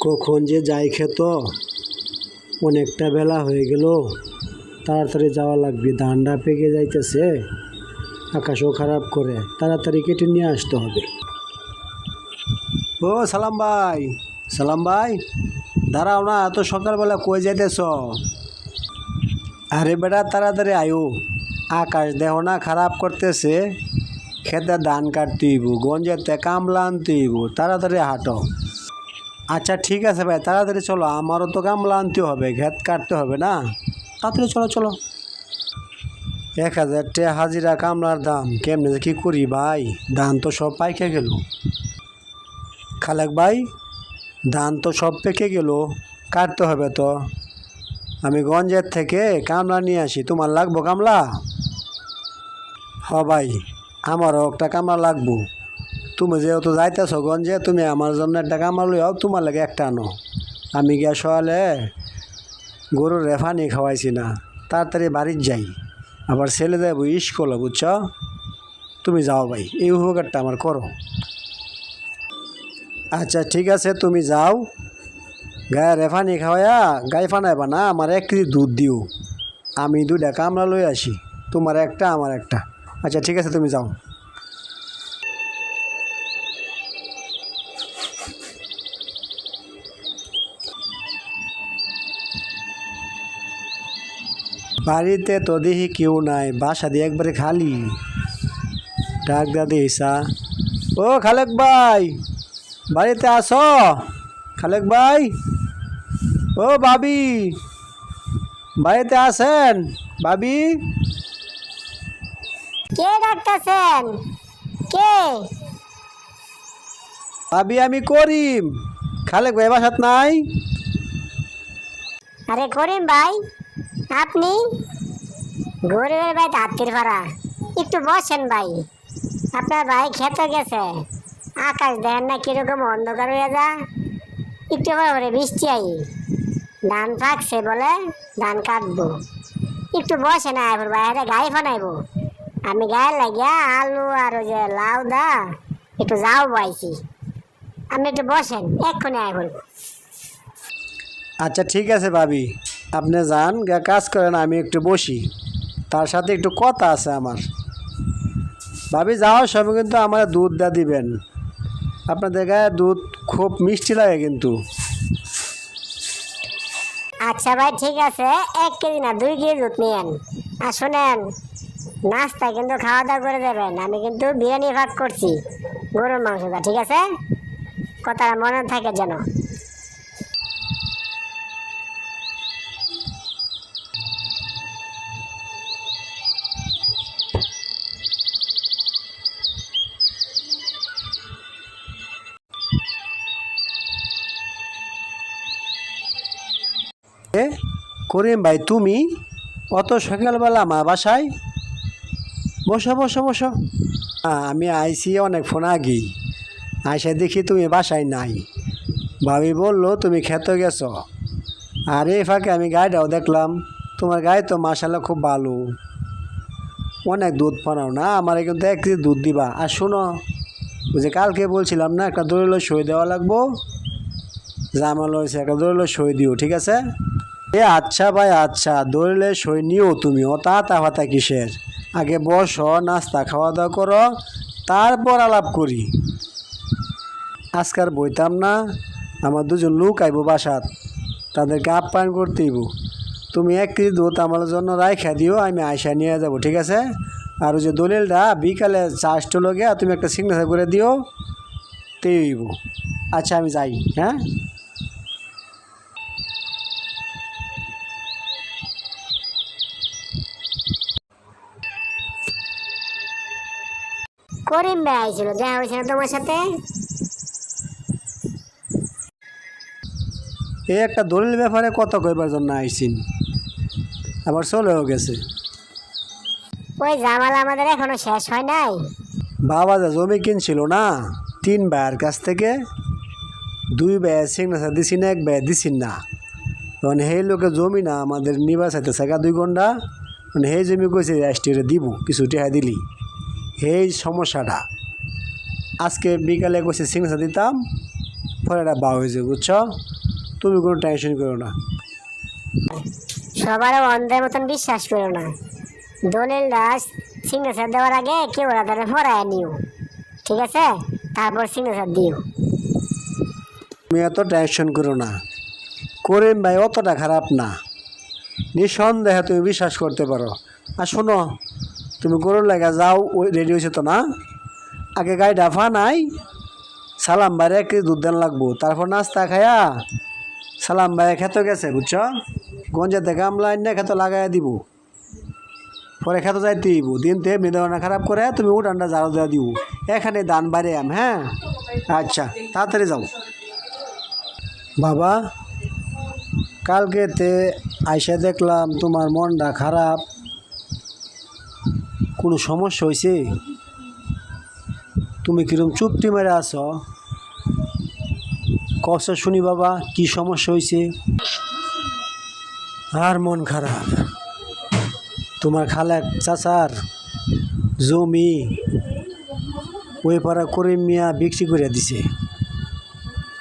কখন যে যাই খেত, অনেকটা বেলা হয়ে গেল। তাড়াতাড়ি যাওয়া লাগবে, ধানটা পেকে যাইতেছে। আকাশও খারাপ করে, তাড়াতাড়ি কেটে নিয়ে আসতে হবে। ও, সালাম ভাই সালাম ভাই। দাঁড়াও না, এত সকালবেলা কই যাইতেছ? আরে বেটা, তাড়াতাড়ি আয়ু। আকাশ দেহ না খারাপ করতেছে, খেতে ধান কাটতে হইব, গঞ্জেতে কামলা আনতে হইব, তাড়াতাড়ি হাঁটো। আচ্ছা ঠিক আছে ভাই, তাড়াতাড়ি চলো, আমারও তো গামলা আনতে হবে ক্ষেত কাটতে হবে না। তাড়াতাড়ি চলো চলো। এক হাজার টাকা হাজিরা কামলার দাম, কেমনে যে কী করি ভাই? ধান তো সব পাইকে গেল। খালেক ভাই, ধান তো সব পেকে গেল, কাটতে হবে তো। আমি গঞ্জের থেকে কামলা নিয়ে আসি, তোমার লাগবো কামলা হ ভাই, আমারও একটা কামলা লাগবো। তুমি যেহেতু যাইতেছ গঞ্জে, তুমি আমার জন্য একটা কামলা লইয়াও তোমার লাগে একটা আনো। আমি গিয়া সকালে গরুর রেফানি খাওয়াইছি না, তাড়াতাড়ি বাড়ির যাই। আবার ছেলে যাব স্কুলে, বুঝছ? তুমি যাও ভাই, এই উপকারটা আমার করো। আচ্ছা ঠিক আছে, তুমি যাও। গায়ে রেফানি খাওয়াইয়া গাই ফানাইবা না, আমার এক কেজি দুধ দিও। আমি দুইটা কামড়া লই আসি, তোমার একটা, আমার একটা। আচ্ছা ঠিক আছে, তুমি যাও। বাড়িতে তো দেখি কেউ নাই বাসা দিয়ে একবারে খালি। ডাক দাদি ইসা ও খালেক ভাই বাড়িতে আসো খালেক ভাই ও বাবি বাড়িতে আসেন বাবি কে ডাকতেছেন? কে? ভাবি আমি করিম। খালেক ভাই বাসাত নাই? আরে করিম ভাই আপনি? গরিবের ভাই হাতির ভাড়া। একটু বসেন ভাই। আপনার ভাই খেতে গেছে। আকাশ দেখেন না কীরকম অন্ধকার হয়ে যা। একটু পরে বৃষ্টি আই। ধান পাকছে বলে ধান কাটবো। একটু বসে না এবার বাইরে গায়ে ফানাইবো। আমি গায়ে লাগিয়া আলু আর ওই যে লাউ দা, একটু যাও বাইছি। আপনি একটু বসেন, এক্ষুনি আয় বলব আচ্ছা ঠিক আছে ভাবি। আপনি যান কাজ করেন, আমি একটু বসি। তার সাথে একটু কথা আছে আমার। ভাবি, যাওয়ার সময় কিন্তু আমার দুধ দা দিবেন। আপনাদের গায়ে দুধ খুব মিষ্টি লাগে কিন্তু। আচ্ছা ভাই, ঠিক আছে। এক কেজি না, দুই কেজি দুধ নিয়েন। আর শোনেন, নাস্তা কিন্তু খাওয়া দাওয়া করে দেবেন। আমি কিন্তু বিরিয়ানি ভাগ করছি, গরুর মাংসটা ঠিক আছে? কথাটা মনে থাকে যেন। করিম ভাই, তুমি? অত সকালবেলা মা বাসায়? বসো বসো বসো। আমি আইসি অনেক ফোন আগেই আইসা দেখি তুমি বাসায় নাই। ভাবি বলল, তুমি খেতে গেছো? আর, এই ফাঁকে আমি গাড়িটাও দেখলাম। তোমার গায়ে তো মাসাল্লাহ খুব ভালো। অনেক দুধ পানাও না? আমার কিন্তু এক দুধ দিবা। আর শোনো যে কালকে বলছিলাম না, একটা দলিল সই দেওয়া লাগবো? জামাল হয়েছে, একটা দলিল সই দিও, ঠিক আছে? এ আচ্ছা ভাই আচ্ছা। দলিলে সই নিও তুমি, ও তা তাফাতা কিসের? আগে বসো, নাস্তা খাওয়া দাওয়া করো, তারপর আলাপ করি। আজকার বইতাম না, আমার দুজন লোক আইব বাসাত। তাদের তাদেরকে আপ্যায়ন করতেইব তুমি এক কেজি দুধ আমার জন্য রাইখা দিও, আমি আয়সা নিয়ে যাব, ঠিক আছে? আর যে দলিলটা, বিকালে চাষটো লগে তুমি একটা সিগনেচার করে দিও তেইব আচ্ছা আমি যাই হ্যাঁ? দেখা হয়েছিল তোমার সাথে। এই একটা দলিল ব্যাপারে কত কইবার জন্য আইসিন। আবার চলেও গেছে। ওই জামাল আমাদের এখনও শেষ হয় নাই। বাবা যা জমি কিনছিল না তিন ভাইয়ের কাছ থেকে দুই ভাইয়ের সিগনেচার দিছি না এক ভাইয়ের দিছি না। মানে সেই লোকে জমি না আমাদের নিবা চাইতে থাকা দুই ঘণ্টা। মানে সেই জমি কইছে রাষ্ট্রীয় দিব কিছু টেহা দিলি। সেই সমস্যাটা। আজকে বিকালে কইছে সিগনেচার দিতাম এটা বা হয়েছে বুঝছ? তুমি কোনো টেনশন করো না। সবার অন্ধের মতন বিশ্বাস করো না। দলিল দাস সিগনেচার দেওয়ার আগে কেউ ওরা ধরে ভরায় নিও ঠিক আছে? তারপর সিগনেচার দিও। তুমি এত টেনশন করো না। করিম ভাই অতটা খারাপ না। নিঃসন্দেহে তুমি বিশ্বাস করতে পারো। আর শোনো তুমি গরুর লাগা যাও, ওই রেডি হয়েছে তো না? আগে গায়ে ডাফা নাই, সালাম বাইরে এক কেজি দুধ দেন লাগবো। তারপর নাস্তা খায়া সালাম বাইরে খেতে গেছে, বুঝছ? গঞ্জা থেকে আমলা না খেতে লাগাই দিব। পরে খেতে যাইতে দিব দিন থেকে মেদানা খারাপ করে, তুমি উঠানটা ঝাড়ু দেওয়া দিব এখানে দান বাইরে আম হ্যাঁ? আচ্ছা তাড়াতাড়ি যাও। বাবা, কালকেতে আইসা দেখলাম তোমার মনটা খারাপ। কোনো সমস্যা হয়েছে? তুমি কিরম চুপটি মেরে আছো? কষ্ট শুনি বাবা, কি সমস্যা হয়েছে? আর মন খারাপ। তোমার খালাক চাচার জমি ওই পাড়া করিম মিয়া বিক্রি করে দিছে।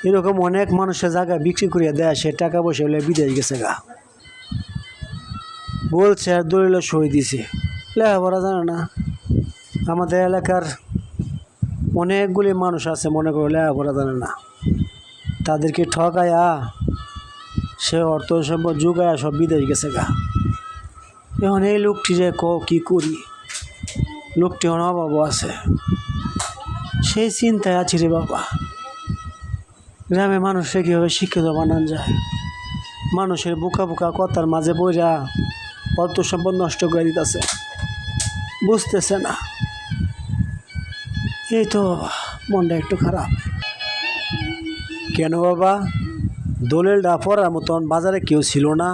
এরকম অনেক মানুষের জায়গা বিক্রি করিয়া দেয়, সে টাকা পয়সা হলে বিদেশ গেছে গা। বলছে আর দলিল সই দিছে। লেখাপড়া জানে না। আমাদের এলাকার অনেকগুলি মানুষ আছে মনে করে লেখাপড়া জানে না। তাদেরকে ঠকায়া, সে অর্থ সম্পদ যুগায়া সব বিদেশ গেছে গা। এখন এই লোকটি যে ক, কী করি? লোকটি অনাবাবু আছে। সেই চিন্তায় আছি রে বাবা। গ্রামে মানুষকে কীভাবে শিক্ষিত বানান যায়? মানুষের বোকা বোকা কথার মাঝে বইরা অর্থ সম্পদ নষ্ট করে দিতেছে। বুঝতেছে না। এই তো বাবা, মনটা একটু খারাপ। কেন বাবা? দলিলটা পড়ার মতন বাজারে কেউ ছিল না।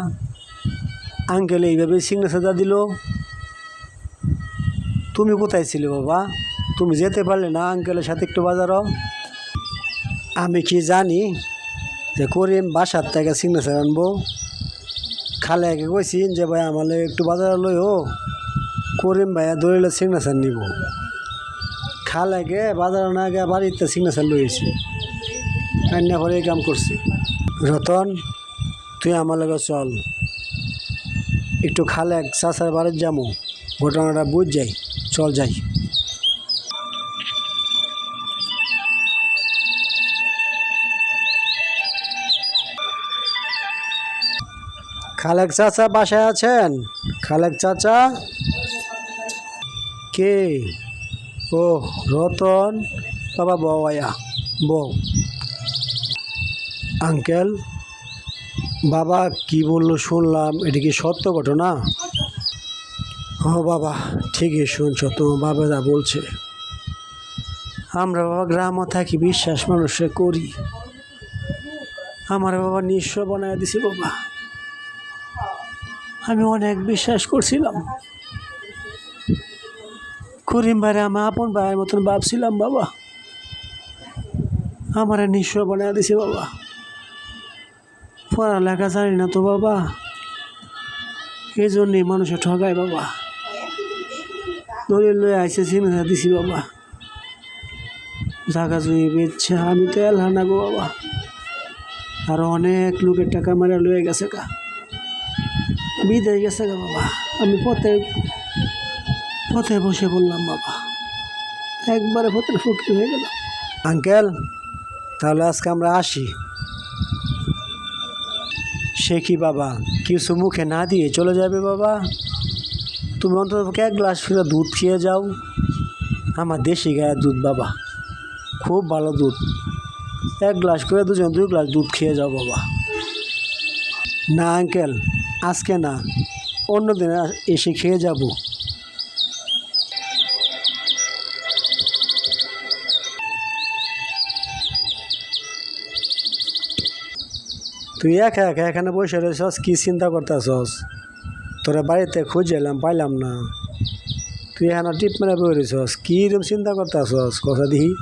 আঙ্কেল এইভাবে সিগনেচারটা দিল। তুমি কোথায় ছিলে বাবা? তুমি যেতে পারলে না আঙ্কেলের সাথে একটু বাজারও? আমি কি জানি যে করিম বাসার থেকে সিগনেচার আনব? খালে কইছি যে ভাই আমার একটু বাজারে লই ও করিম ভাইয়া দলিলের সিগনেচার নিব। খালেকে বাজারে না গিয়ে বাড়িতে সিগনেচার লইছি রান্না করে কাম করছি। রতন, তুই আমার লগে চল। একটু খালে চাষার বাড়ির যাব ঘটনাটা বুঝ যাই, চল যাই। খালেক চাচা বাসায় আছেন? খালেক চাচা? কে? ও, রতন? বাবা, বউ, আয়া, বউ। আঙ্কেল, বাবা, কি বলল শুনলাম, এটা কি সত্য ঘটনা? ও, বাবা, ঠিকই শুনছো, তোমার বাবা যা বলছে। আমরা বাবা গ্রামে থাকি, বিশ্বাস মানুষে করি। আমার বাবা নিঃস্ব বানায় দিছে, বাবা। আমি অনেক বিশ্বাস করছিলাম। করিম ভাইরে আমি আপন ভাইয়ের মতন ভাবছিলাম, বাবা। আমার নিঃস্ব বানায় দিছে, বাবা। পড়ালেখা জানি না তো, বাবা। এই জন্যই মানুষে ঠগায়, বাবা। দলিল লয়ে আইসে চিনে দিছি, বাবা। জাগা জমি বেচছে, আমি তো এলহা না গো, বাবা। আর অনেক লোকের টাকা মারা লয়ে গেছে কা বিদায় গেছে গা, বাবা। আমি পথে পথে বসে বললাম, বাবা, একবারে পথের ফকির হয়ে গেল। আঙ্কেল, তাহলে আজকে আমরা আসি। সে কি বাবা, কিছু মুখে না দিয়ে চলে যাবে বাবা? তুমি অন্তত এক গ্লাস ফিরে দুধ খেয়ে যাও। আমার দেশি গায়ের দুধ বাবা, খুব ভালো দুধ। এক গ্লাস করে দুজন, দুই গ্লাস দুধ খেয়ে যাও বাবা। না আঙ্কেল, আজকে না, অন্য দিন এসে খেয়ে যাব। তুই একা একা এখানে বসে রয়েছস? কি চিন্তা করতেছস? তোরা বাড়িতে খুঁজে এলাম, পাইলাম না। তুই এখানে টিপ মেরে বই রয়েছস? কীরকম চিন্তা করতেছস? কথা দিহি।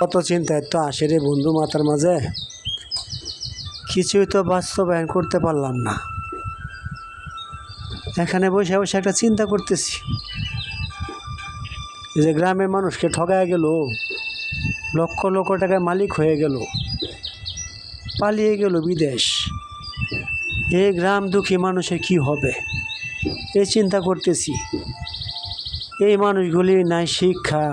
কত চিন্তায় তো আসে রে বন্ধু মাতার মাঝে। কিছুই তো বাস্তবায়ন করতে পারলাম না। এখানে বসে বসে একটা চিন্তা করতেছি। যে গ্রামের মানুষকে ঠগায় গেল, লক্ষ লক্ষ টাকার মালিক হয়ে গেল। পালিয়ে গেল বিদেশ। এ গ্রাম দুঃখী মানুষের কি হবে? এই চিন্তা করতেছি। এই মানুষগুলি নাই শিক্ষা,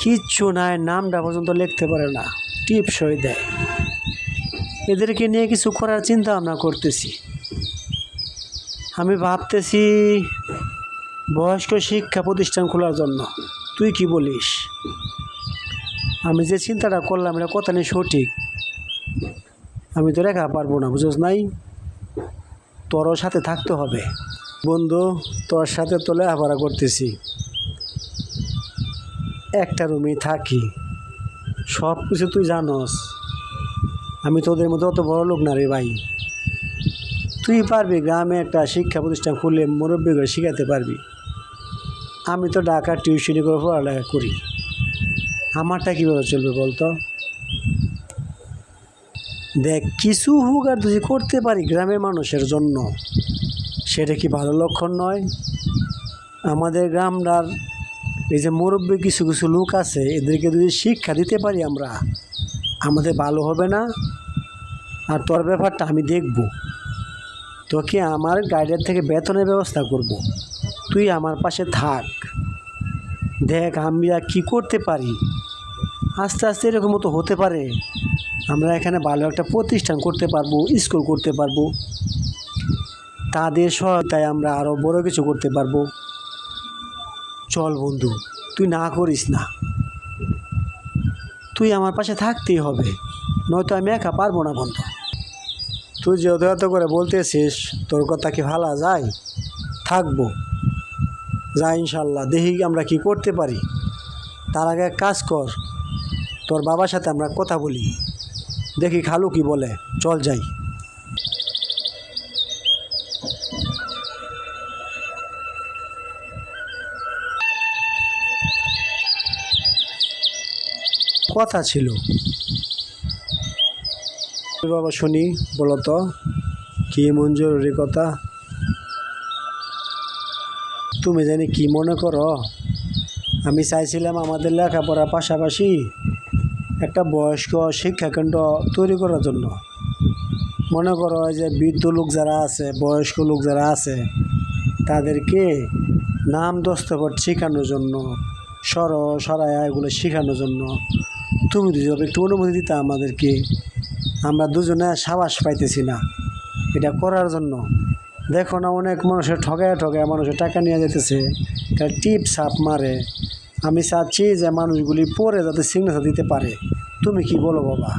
কিচ্ছু নাই, নামটা পর্যন্ত লিখতে পারে না, টিপসই দেয়। এদেরকে নিয়ে কিছু করার চিন্তা ভাবনা করতেছি। আমি ভাবতেছি বয়স্ক শিক্ষা প্রতিষ্ঠান খোলার জন্য। তুই কি বলিস? আমি যে চিন্তাটা করলাম, এটা কথা নেই সঠিক? আমি তো রেখা পারব না, বুঝোস নাই? তোরও সাথে থাকতে হবে। বন্ধু, তোর সাথে তো লেখাপড়া করতেছি। একটা রুমেই থাকি। সব কিছু তুই জানস। আমি তোদের মতো অত বড় লোক না রে ভাই। তুই পারবি গ্রামে একটা শিক্ষা প্রতিষ্ঠান খুললে মুরব্বী করে শিখাতে পারবি। আমি তো ঢাকা টিউশনি করে পড়ালেখা করি। আমারটা কীভাবে চলবে বলতো? দেখ, কিছু আর যদি করতে পারি গ্রামের মানুষের জন্য। সেটা কি ভালো লক্ষণ নয়? আমাদের গ্রামটার এই যে মুরব্বী কিছু কিছু লোক আছে, এদেরকে যদি শিক্ষা দিতে পারি আমরা। আমাদের ভালো হবে না। আর তোর ব্যাপারটা আমি দেখব। তোকে আমার গাইডের থেকে বেতনের ব্যবস্থা করব। তুই আমার পাশে থাক। দেখ, আমি আর কী করতে পারি? আস্তে আস্তে এরকম মতো হতে পারে। আমরা এখানে ভালো একটা প্রতিষ্ঠান করতে পারব, স্কুল করতে পারব। তাদের সহায়তায় আমরা আরও বড় কিছু করতে পারব। চল বন্ধু, তুই না করিস না। তুই আমার পাশে থাকতেই হবে, নয়তো আমি একা পারব না বন্ধু। তুই যত এত করে বলতেছিস, তোর কথা কি ভালো যায়? থাকব। যা ইনশাল্লাহ, দেখি আমরা কি করতে পারি। তার আগে কাজ কর, তোর বাবার সাথে আমরা কথা বলি। দেখি খালু কি বলে। চল যাই। কথা ছিল। বাবা শুনি, বলো তো, কি মন জরুরি কথা? তুমি জানি কি মনে করো? আমি চাইছিলাম আমাদের লেখাপড়ার পাশাপাশি একটা বয়স্ক শিক্ষাকেন্দ্র তৈরি করার জন্য। মনে করো যে বৃদ্ধ লোক যারা আছে, বয়স্ক লোক যারা আছে, তাদেরকে নাম দস্তপট শেখানোর জন্য, সর সরায়া এগুলো শেখানোর জন্য। তুমি দুজন একটু অনুমতি দিতে আমাদেরকে, আমরা দুজনে সাবাস পাইতেছি না। এটা করার জন্য। দেখো না অনেক মানুষের ঠগায় ঠগায় মানুষের টাকা নিয়ে যেতেছে তার টিপ সাপ মারে। আমি চাচ্ছি যে মানুষগুলি পরে যাতে সিগনেচার দিতে পারে। তুমি কি বলো বাবা?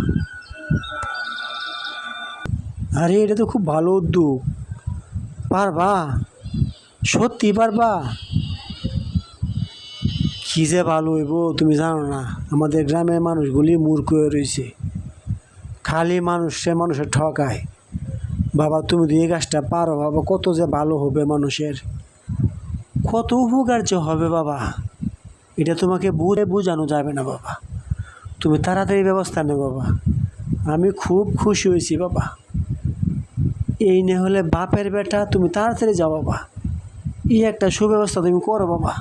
আরে, এটা তো খুব ভালো উদ্যোগ। পারবা? সত্যি পারবা? কি যে ভালো হইব, তুমি জানো না। আমাদের গ্রামের মানুষগুলি মূর্খ হয়ে রয়েছে। খালি মানুষ সে মানুষের ঠকায়। বাবা, তুমি দিয়ে কাজটা পারো, বাবা, কত যে ভালো হবে মানুষের। কত উপকার যে হবে বাবা। এটা তোমাকে বুঝে বোঝানো যাবে না, বাবা। তুমি তাড়াতাড়ি ব্যবস্থা নে, বাবা। আমি খুব খুশি হয়েছি, বাবা। এই নে হলে বাপের বেটা, তুমি তাড়াতাড়ি যাও, বাবা। এই একটা সুব্যবস্থা তুমি করো, বাবা।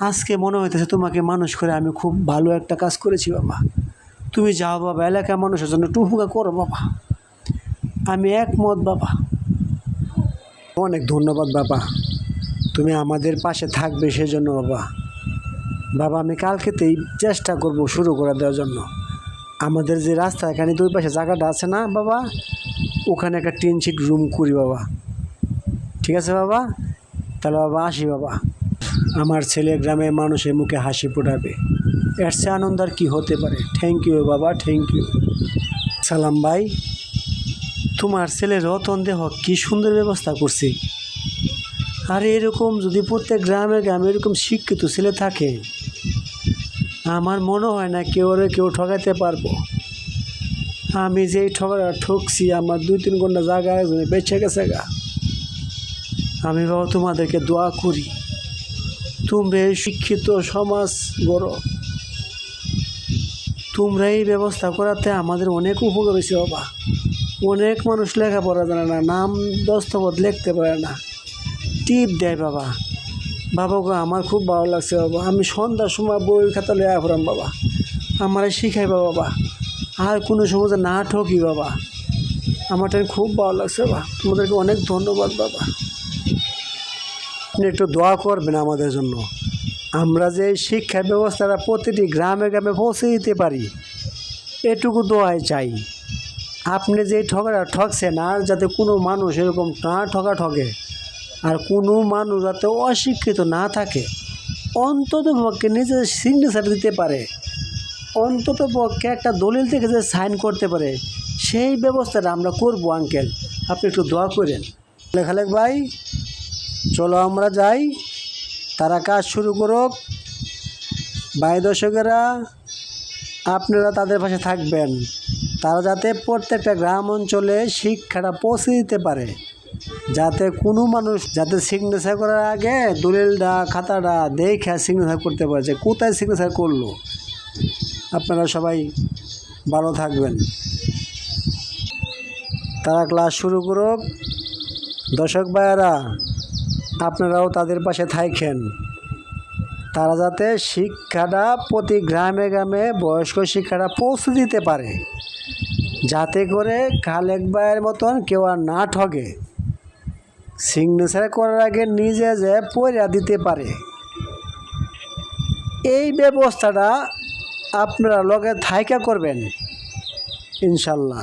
আজকে মনে হইতেছে তোমাকে মানুষ করে আমি খুব ভালো একটা কাজ করেছি, বাবা। তুমি যাও, বাবা, এলাকার মানুষের জন্য উপকার করো, বাবা। আমি একমত, বাবা। অনেক ধন্যবাদ, বাবা। তুমি আমাদের পাশে থাকবে সেজন্য, বাবা। বাবা, আমি কালকেতেই চেষ্টা করব শুরু করে দেওয়ার জন্য। আমাদের যে রাস্তা, এখানে দুই পাশে জায়গাটা আছে না বাবা? ওখানে একটা টিন শিট রুম করি বাবা। ঠিক আছে বাবা? তাহলে বাবা আসি বাবা। আমার ছেলে গ্রামের মানুষের মুখে হাসি ফোটাবে। এর চেয়ে আনন্দ আর কী হতে পারে? থ্যাংক ইউ বাবা থ্যাংক ইউ সালাম ভাই, তোমার ছেলে রতন দেহ কী সুন্দর ব্যবস্থা করছে। আর এরকম যদি প্রত্যেক গ্রামে গ্রামে এরকম শিক্ষিত ছেলে থাকে আমার মনে হয় না কেউ ওরে কেউ ঠকাতে পারব। আমি যেই ঠকা ঠকছি, আমার দুই তিন ঘণ্টা জায়গা একজনে বেঁচে গেছে গা। আমি বাবা তোমাদেরকে দোয়া করি, তোমরা এই শিক্ষিত সমাজ গড়ো। তোমরা এই ব্যবস্থা করাতে আমাদের অনেক উপকার হয়েছে বাবা। অনেক মানুষ লেখাপড়া জানে না, নাম দস্তবত লিখতে পারে না। টিপ দেয় বাবা। বাবা গো, আমার খুব ভালো লাগছে বাবা। আমি সন্ধ্যার সময় বই খাতা লইয়া পড়াম বাবা। আমার শিখাইবা বাবা। আর কোনো সময় না ঠকি বাবা। আমারটা খুব ভালো লাগছে বাবা। তোমাদেরকে অনেক ধন্যবাদ বাবা। আপনি একটু দোয়া করবেন আমাদের জন্য। আমরা যে শিক্ষা ব্যবস্থাটা প্রতিটি গ্রামে গ্রামে পৌঁছে দিতে পারি, এটুকু দোয়াই চাই। আপনি যে ঠকাটা ঠকছেন, আর যাতে কোনো মানুষ এরকম না ঠকা ঠকে আর কোনো মানুষ যাতে অশিক্ষিত না থাকে, অন্তত পক্ষে নিজের সিগনেচার দিতে পারে। অন্তত পক্ষে একটা দলিল থেকে যে সাইন করতে পারে, সেই ব্যবস্থাটা আমরা করব, আঙ্কেল। আপনি একটু দোয়া করেন। লেখালেখ ভাই, চলো আমরা যাই। তারা কাজ শুরু করুক। ভাই দর্শকেরা, আপনারা তাদের পাশে থাকবেন। তারা যাতে প্রত্যেকটা গ্রাম অঞ্চলে শিক্ষাটা পৌঁছে দিতে পারে। যাতে কোনো মানুষ যাতে সিগনেচার করার আগে দলিলটা, খাতাটা দেখে সিগনেচার করতে পারে যে কোথায় সিগনেচার করল। আপনারা সবাই ভালো থাকবেন। তারা ক্লাস শুরু করুক। দর্শক ভাইয়েরা, আপনারাও তাদের পাশে থাকেন। তারা যাতে শিক্ষাটা প্রতি গ্রামে গ্রামে বয়স্ক শিক্ষাটা পৌঁছে দিতে পারে। যাতে করে খালেক ভাইয়ের মতন কেউ আর না ঠগে। সিগনেচার করার আগে নিজে যে পয়রা দিতে পারে। এই ব্যবস্থাটা আপনারা লগে থাইকা করবেন, ইনশাল্লাহ।